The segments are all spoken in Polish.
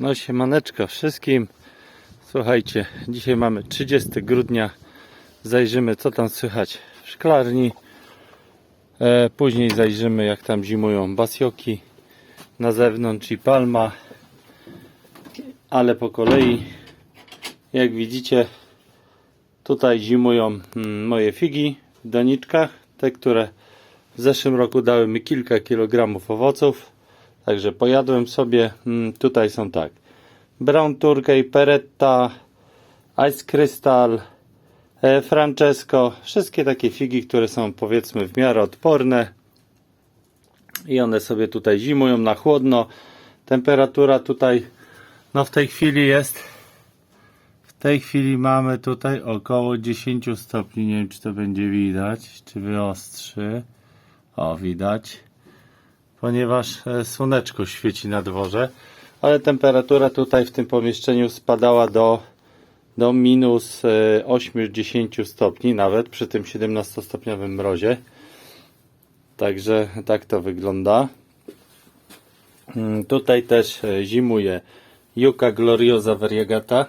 No siemaneczko wszystkim. Słuchajcie, dzisiaj mamy 30 grudnia. Zajrzymy co tam słychać w szklarni. E, później zajrzymy jak tam zimują basioki na zewnątrz i palma. Ale po kolei, jak widzicie, tutaj zimują mm, moje figi w doniczkach. Te, które w zeszłym roku dały mi kilka kilogramów owoców. Także pojadłem sobie. mm, Tutaj są tak. Brown Turkey, Peretta, Ice Crystal, e, Francesco. Wszystkie takie figi, które są powiedzmy w miarę odporne. I one sobie tutaj zimują na chłodno. Temperatura tutaj no w tej chwili jest w tej chwili mamy tutaj około 10 stopni. Nie wiem czy to będzie widać, czy wyostrzy. O, widać ponieważ e, słoneczko świeci na dworze, ale temperatura tutaj w tym pomieszczeniu spadała do, do minus e, 8-10 stopni, nawet przy tym 17-stopniowym mrozie. Także tak to wygląda. Mm, Tutaj też e, zimuje Yucca Gloriosa Variegata.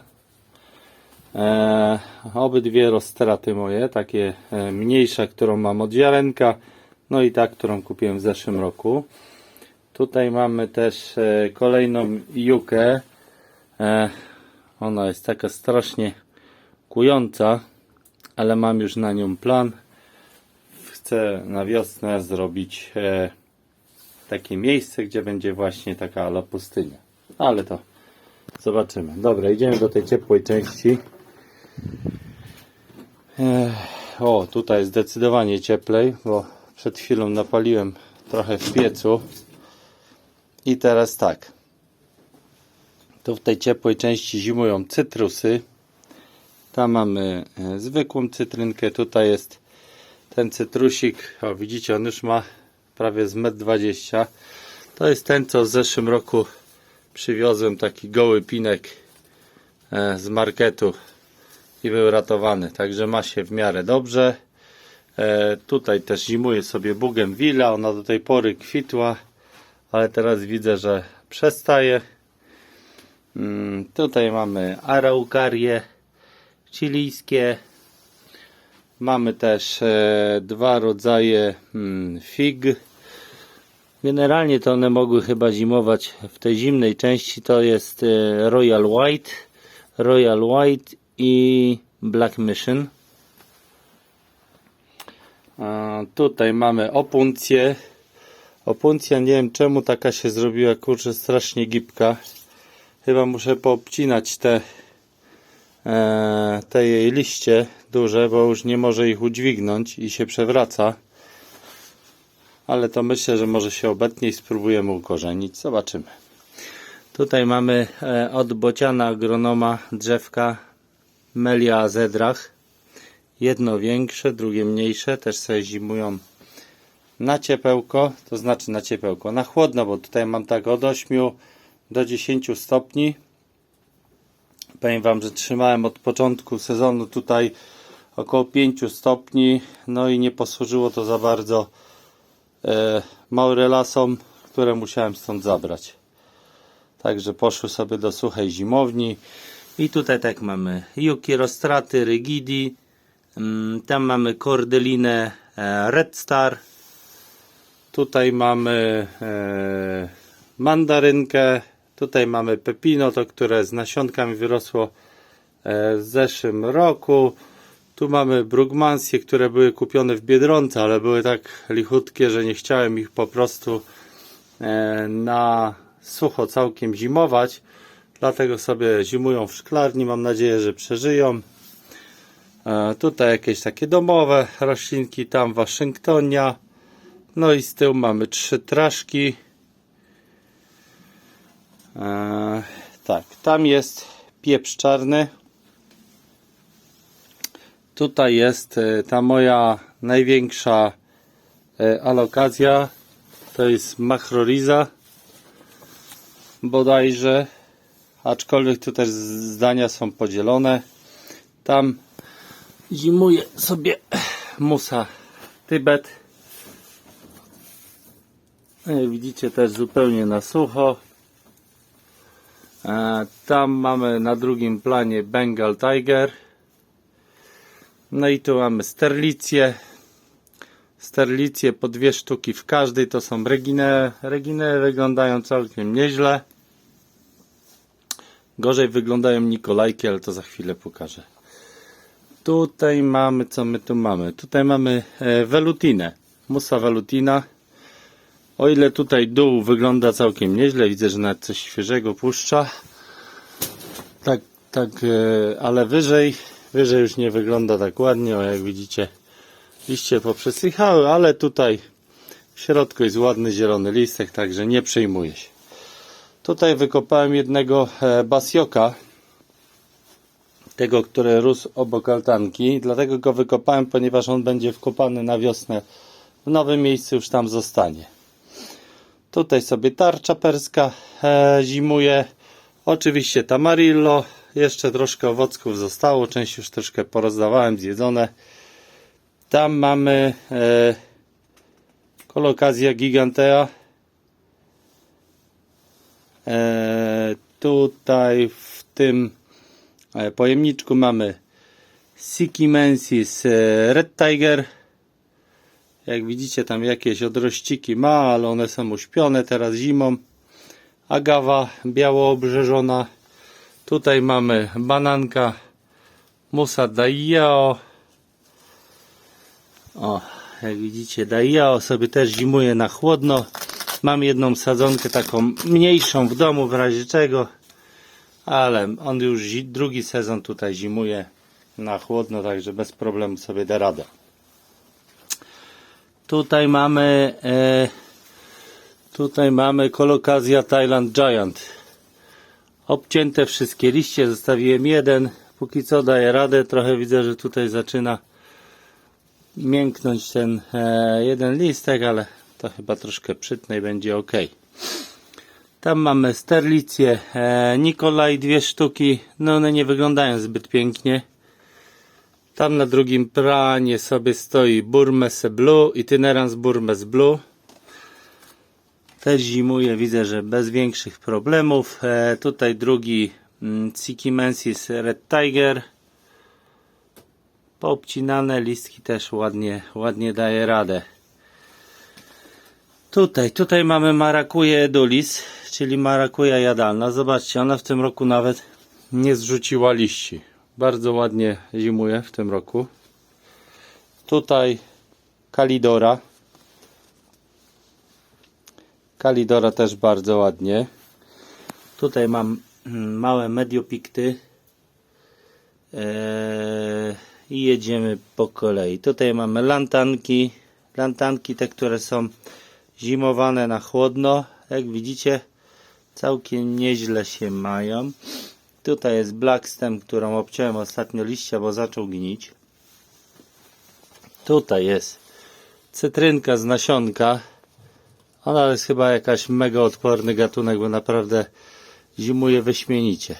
E, obydwie rozstraty moje, takie e, mniejsza, którą mam od ziarenka, no i ta, którą kupiłem w zeszłym roku. Tutaj mamy też e, kolejną jukę. E, ona jest taka strasznie kująca, ale mam już na nią plan. Chcę na wiosnę zrobić e, takie miejsce, gdzie będzie właśnie taka ala pustynia. Ale to zobaczymy. Dobra, idziemy do tej ciepłej części. O, tutaj zdecydowanie cieplej, bo przed chwilą napaliłem trochę w piecu. I teraz tak. Tu w tej ciepłej części zimują cytrusy. Tam mamy e, zwykłą cytrynkę. Tutaj jest ten cytrusik. O, widzicie, on już ma prawie z 1,20 m. To jest ten, co w zeszłym roku przywiozłem taki goły pinek e, z marketu i był ratowany. Także ma się w miarę dobrze. E, tutaj też zimuje sobie Bougainvillea. Ona do tej pory kwitła ale teraz widzę, że przestaje. Mm, tutaj mamy araukarie chilijskie. Mamy też e, dwa rodzaje mm, fig. Generalnie to one mogły chyba zimować w tej zimnej części. To jest e, Royal White, Royal White i Black Mission. Tutaj mamy opuncję. Opuncja nie wiem czemu taka się zrobiła, kurczę, strasznie gibka. Chyba muszę poobcinać te, e, te jej liście duże, bo już nie może ich udźwignąć i się przewraca. Ale to myślę, że może się obetnie i spróbujemy ukorzenić. Zobaczymy. Tutaj mamy e, od bociana agronoma drzewka Melia azedrach. Jedno większe, drugie mniejsze, też sobie zimują na ciepełko, to znaczy na ciepełko, na chłodno, bo tutaj mam tak od 8 do 10 stopni. Powiem Wam, że trzymałem od początku sezonu tutaj około 5 stopni, no i nie posłużyło to za bardzo e, maurelasom, które musiałem stąd zabrać. Także poszły sobie do suchej zimowni. I tutaj tak mamy Yuki Rostraty, Rigidi, tam mamy Cordelinę e, Red Star, Tutaj mamy e, mandarynkę. Tutaj mamy pepino, to które z nasionkami wyrosło e, w zeszłym roku. Tu mamy brugmansje, które były kupione w Biedronce, ale były tak lichutkie, że nie chciałem ich po prostu na sucho całkiem zimować. Dlatego sobie zimują w szklarni. Mam nadzieję, że przeżyją. E, tutaj jakieś takie domowe roślinki, tam Waszyngtonia. No i z tyłu mamy trzy traszki. Eee, tak, tam jest pieprz czarny. Tutaj jest e, ta moja największa e, alokacja. To jest machroriza. Bodajże. Aczkolwiek tu też zdania są podzielone. Tam zimuje sobie musa Tybet. No widzicie też zupełnie na sucho. E, Tam mamy na drugim planie Bengal Tiger. No i tu mamy sterlicję. Sterlicje po dwie sztuki w każdej to są regine. Regine wyglądają całkiem nieźle. Gorzej wyglądają Nikolajki, ale to za chwilę pokażę. Tutaj mamy, co my tu mamy? Tutaj mamy e, velutinę. Musa velutina. O ile tutaj dół wygląda całkiem nieźle, widzę, że nawet coś świeżego puszcza. Tak, tak, e, ale wyżej, wyżej już nie wygląda tak ładnie, o jak widzicie liście poprzesychały, ale tutaj w środku jest ładny zielony listek, także nie przejmuję się. Tutaj wykopałem jednego e, basioka, tego, który rósł obok altanki, dlatego go wykopałem, ponieważ on będzie wkopany na wiosnę w nowym miejscu, już tam zostanie. Tutaj sobie tarcza perska e, zimuje. Oczywiście tamarillo. Jeszcze troszkę owocków zostało. Część już troszkę porozdawałem, zjedzone. Tam mamy e, kolokazja gigantea. E, tutaj w tym pojemniczku mamy Sikimensis e, Red Tiger. Jak widzicie tam jakieś odrościki ma, ale one są uśpione teraz zimą. Agawa biało obrzeżona. Tutaj mamy bananka Musa Daiao. O, jak widzicie Daiao sobie też zimuje na chłodno. Mam jedną sadzonkę taką mniejszą w domu w razie czego. Ale on już drugi sezon tutaj zimuje na chłodno, także bez problemu sobie da radę. Tutaj mamy e, tutaj mamy kolokazja Thailand Giant. Obcięte wszystkie liście, zostawiłem jeden. Póki co daję radę. Trochę widzę, że tutaj zaczyna mięknąć ten e, jeden listek, ale to chyba troszkę przytnę i będzie ok. Tam mamy sterlicję e, Nikolaj, dwie sztuki. No one nie wyglądają zbyt pięknie. Tam na drugim planie sobie stoi Burmese Blue i Tynerans Burmese Blue. Też zimuje, widzę, że bez większych problemów. E, tutaj drugi mm, Sikimensis Red Tiger. Poobcinane listki też ładnie, ładnie daje radę. Tutaj, tutaj mamy marakuję edulis, czyli marakuja jadalna. Zobaczcie, ona w tym roku nawet nie zrzuciła liści. Bardzo ładnie zimuje w tym roku. Tutaj kalidora. Kalidora też bardzo ładnie. Tutaj mam mm, małe mediopikty. Eee, I jedziemy po kolei. Tutaj mamy lantanki. Lantanki te, które są zimowane na chłodno. Jak widzicie, całkiem nieźle się mają. Tutaj jest Black Stem, którą obciąłem ostatnio liścia, bo zaczął gnić. Tutaj jest cytrynka z nasionka. Ona jest chyba jakaś mega odporny gatunek, bo naprawdę zimuje wyśmienicie.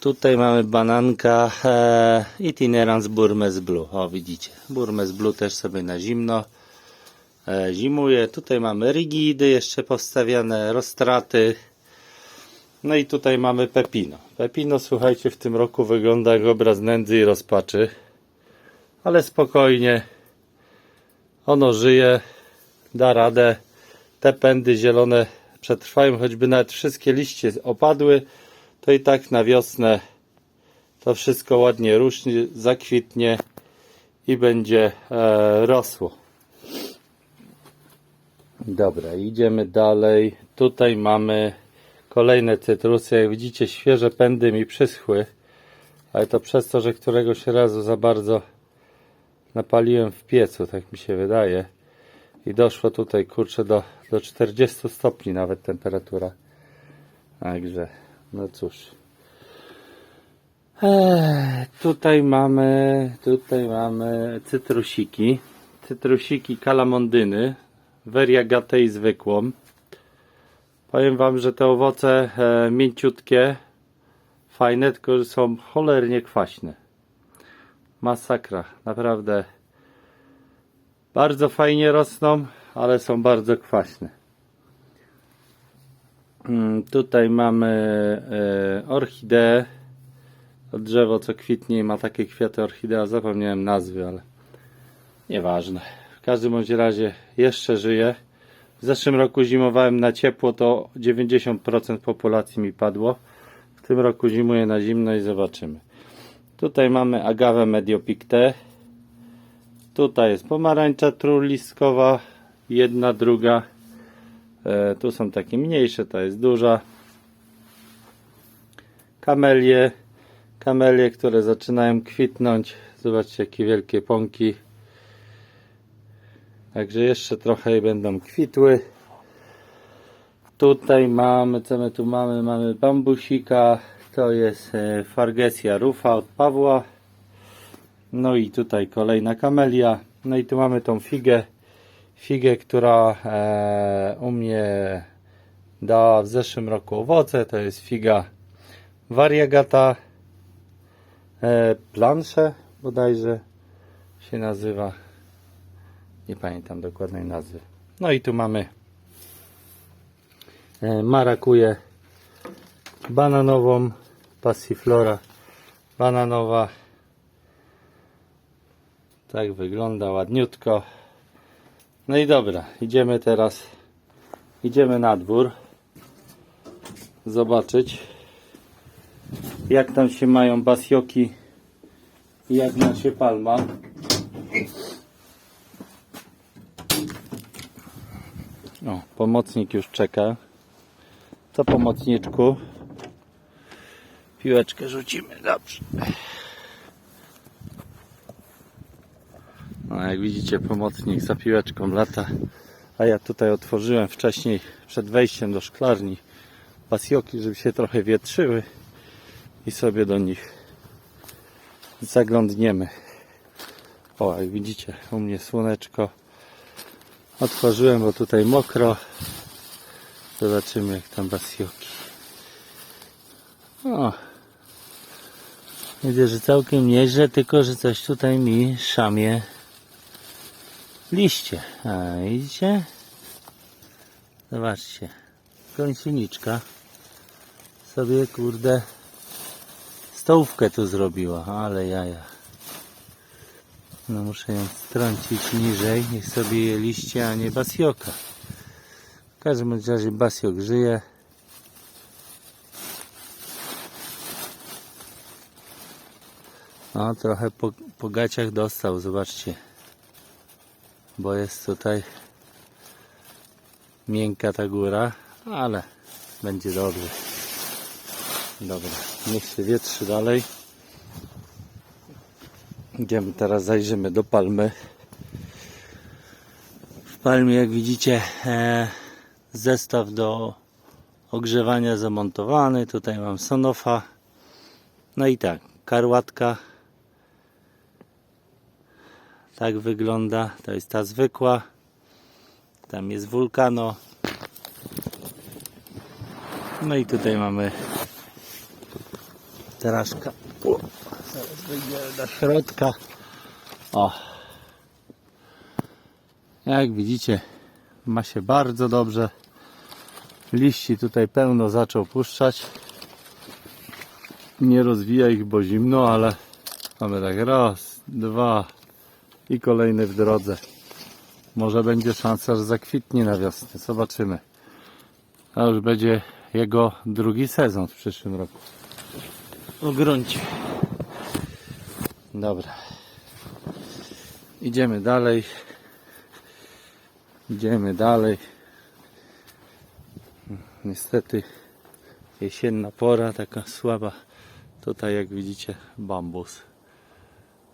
Tutaj mamy bananka e, i Tinerans Burmese Blue. O widzicie, Burmese Blue też sobie na zimno zimuje. Tutaj mamy rigidy jeszcze postawiane, roztraty. No i tutaj mamy Pepino. Pepino, słuchajcie, w tym roku wygląda jak obraz nędzy i rozpaczy. Ale spokojnie. Ono żyje, da radę. Te pędy zielone przetrwają, choćby nawet wszystkie liście opadły, to i tak na wiosnę to wszystko ładnie ruśnie, zakwitnie i będzie e, rosło. Dobra, idziemy dalej. Tutaj mamy kolejne cytrusy. Jak widzicie, świeże pędy mi przyschły, ale to przez to, że któregoś razu za bardzo napaliłem w piecu, tak mi się wydaje. I doszło tutaj, kurczę, do, do 40 stopni nawet temperatura. Także, no cóż. Eee, tutaj mamy, tutaj mamy cytrusiki. Cytrusiki kalamondyny. Veriagatei zwykłą. Powiem Wam, że te owoce e, mięciutkie, fajne, tylko że są cholernie kwaśne. Masakra, naprawdę. Bardzo fajnie rosną, ale są bardzo kwaśne. Mm, Tutaj mamy e, orchideę. To drzewo co kwitnie i ma takie kwiaty orchidea. Zapomniałem nazwy, ale nieważne. Każdym bądź razie jeszcze żyje. W zeszłym roku zimowałem na ciepło, to 90% populacji mi padło. W tym roku zimuję na zimno i zobaczymy. Tutaj mamy agawę mediopicte. Tutaj jest pomarańcza trójlistkowa, jedna, druga. E, tu są takie mniejsze, ta jest duża. Kamelie, kamelie, które zaczynają kwitnąć. Zobaczcie, jakie wielkie pąki. Także jeszcze trochę i będą kwitły. Tutaj mamy, co my tu mamy? Mamy bambusika. To jest e, Fargesia rufa od Pawła. No i tutaj kolejna kamelia. No i tu mamy tą figę. Figę, która e, u mnie dała w zeszłym roku owoce. To jest figa variegata e, plansze bodajże się nazywa. Nie pamiętam dokładnej nazwy. No i tu mamy e, marakuję bananową, passiflora bananowa. Tak wygląda ładniutko. No i dobra, idziemy teraz, idziemy na dwór. Zobaczyć jak tam się mają basioki i jak nam się palma. O, pomocnik już czeka. Co pomocniczku? Piłeczkę rzucimy, dobrze. No, jak widzicie, pomocnik za piłeczką lata. A ja tutaj otworzyłem wcześniej, przed wejściem do szklarni, pasioki, żeby się trochę wietrzyły i sobie do nich zaglądniemy. O, jak widzicie, u mnie słoneczko. Otworzyłem, bo tutaj mokro. Zobaczymy, jak tam basioki. O, widzę, że całkiem nieźle, tylko że coś tutaj mi szamie liście. A widzicie? Zobaczcie. Końciniczka sobie, kurde, stołówkę tu zrobiła, ale jaja. No muszę ją strącić niżej, niech sobie je liście, a nie basioka. W każdym razie basiok żyje. No trochę po, po gaciach dostał, zobaczcie. Bo jest tutaj miękka ta góra, ale będzie dobrze. Dobra, niech się wietrzy dalej. Idziemy teraz, zajrzymy do palmy. W palmie, jak widzicie, e, zestaw do ogrzewania zamontowany. Tutaj mam sonofa. No i tak, karłatka. Tak wygląda. To jest ta zwykła. Tam jest wulkano. No i tutaj mamy Traszka. Do środka. O. Jak widzicie, ma się bardzo dobrze. Liści tutaj pełno zaczął puszczać. Nie rozwija ich, bo zimno, ale mamy tak raz, dwa i kolejny w drodze. Może będzie szansa, że zakwitnie na wiosnę. Zobaczymy. A już będzie jego drugi sezon w przyszłym roku o gruncie. Dobra. Idziemy dalej. Idziemy dalej. Niestety jesienna pora, taka słaba. Tutaj jak widzicie bambus.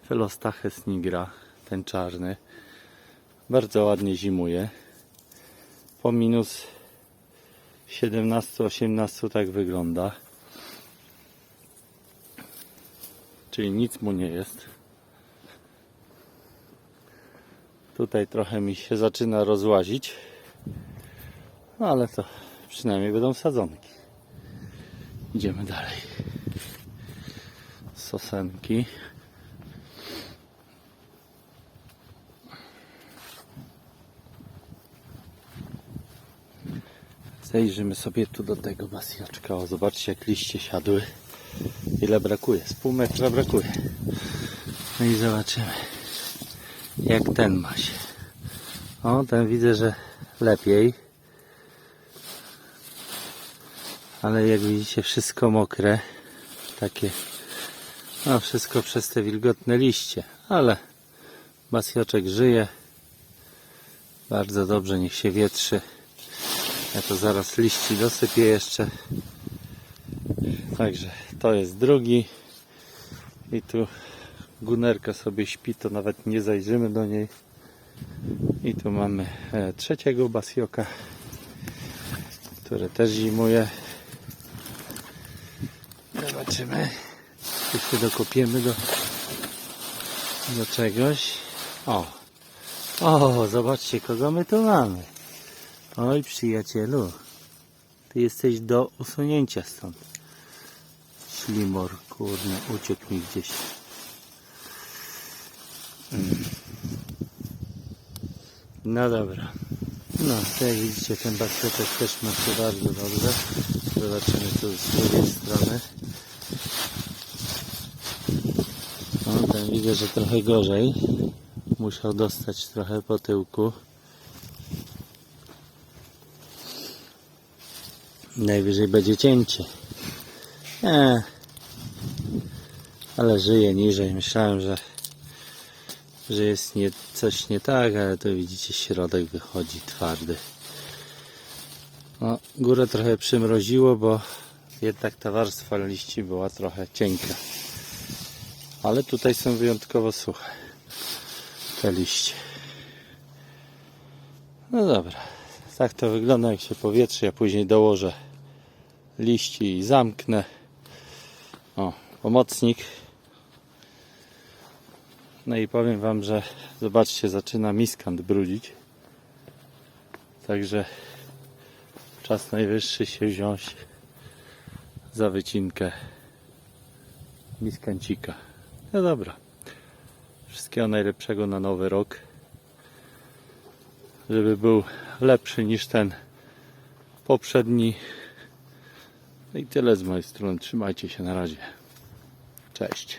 Philostachys nigra, ten czarny. Bardzo ładnie zimuje. Po minus 17-18 tak wygląda. Czyli nic mu nie jest. Tutaj trochę mi się zaczyna rozłazić, no ale to przynajmniej będą sadzonki. Idziemy dalej. Sosenki. Zajrzymy sobie tu do tego basjoczka. O, zobaczcie jak liście siadły. Ile brakuje? Z pół metra brakuje. No i zobaczymy jak ten ma się. O, ten widzę, że lepiej. Ale jak widzicie wszystko mokre. Takie no wszystko przez te wilgotne liście. Ale basjoczek żyje. Bardzo dobrze, niech się wietrzy. Ja to zaraz liści dosypię jeszcze. Także to jest drugi. I tu gunerka sobie śpi, to nawet nie zajrzymy do niej. I tu mamy e, trzeciego basjoka, który też zimuje. Zobaczymy. Tu się dokopiemy do, do czegoś. O! O, zobaczcie kogo my tu mamy. Oj, przyjacielu. Ty jesteś do usunięcia stąd. Ślimor, kurde, uciekł mi gdzieś. Mm. No dobra. No, to jak widzicie, ten baktetek też ma się bardzo dobrze. Zobaczymy tu z drugiej strony. No, ten widzę, że trochę gorzej. Musiał dostać trochę po tyłku. Najwyżej będzie cięcie. Nie. Ale żyje niżej. Myślałem, że, że jest nie, coś nie tak, ale to widzicie, środek wychodzi twardy. No, górę trochę przymroziło, bo jednak ta warstwa liści była trochę cienka. Ale tutaj są wyjątkowo suche te liście. No dobra. Tak to wygląda jak się powietrzy. Ja później dołożę liści i zamknę. O, pomocnik. No i powiem Wam, że zobaczcie, zaczyna miskant brudzić. Także czas najwyższy się wziąć za wycinkę miskancika. No dobra. Wszystkiego najlepszego na nowy rok. Żeby był lepszy niż ten poprzedni. No i tyle z mojej strony. Trzymajcie się na razie. Cześć.